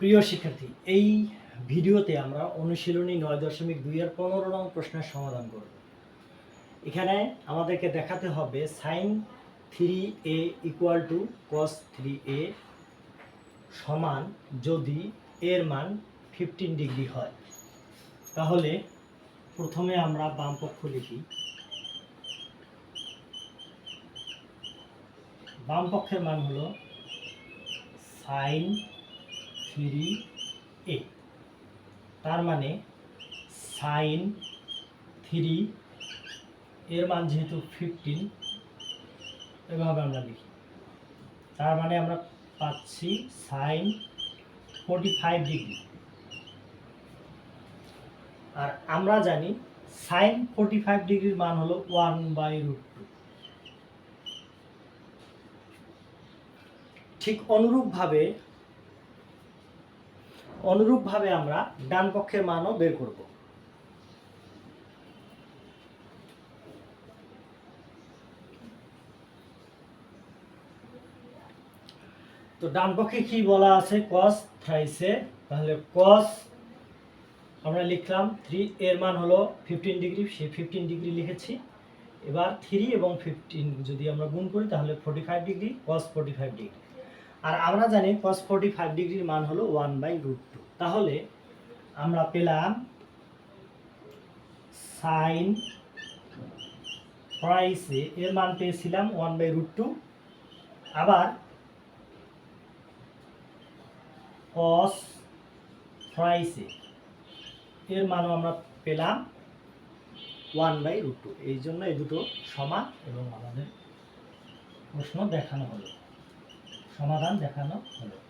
প্রিয় শিক্ষার্থী, এই ভিডিওতে আমরা অনুশীলনী নয় দশমিক দুই এর পনেরো নং প্রশ্নের সমাধান করব। এখানে আমাদেরকে দেখাতে হবে sine three A equal to cos three A সমান যদি এর মান ফিফটিন ডিগ্রি হয়। তাহলে প্রথমে আমরা বাম পক্ষ লিখি। বাম পক্ষের মান হলো সাইন থ্রি এ। তার মানে সাইন থ্রি, এর মান যেহেতু ফিফটিন এভাবে আমরা লিখি। তার মানে আমরা পাচ্ছি সাইন ফোর্টি ফাইভ ডিগ্রি। আর আমরা জানি সাইন ফোর্টি ফাইভ ডিগ্রির মান হলো ওয়ান বাই রুট টু ঠিক অনুরূপভাবে অনুরূপভাবে আমরা ডান পক্ষের মানও বের করব। তো ডান পক্ষে কি বলা আছে? কস থ্রাইসে তাহলে কস আমরা লিখলাম থ্রি এর মান হলো ফিফটিন ডিগ্রি সেই ফিফটিন ডিগ্রি লিখেছি। এবার থ্রি এবং ফিফটিন যদি আমরা গুণ করি, তাহলে forty five degree cos forty five degree আর আমরা জানি কস ফোর্টি ফাইভ ডিগ্রির মান হলো ওয়ান বাই রুট টু। তাহলে আমরা পেলাম সাইন প্রাইসে এর মান পেয়েছিলাম ওয়ান বাই রুট টু। আবার কস প্রাইসে এর মানও আমরা পেলাম ওয়ান বাই রুট টু। এই জন্য এই দুটো সমান এবং আমাদের প্রশ্ন দেখানো হলো। সমাধান দেখানো হলো।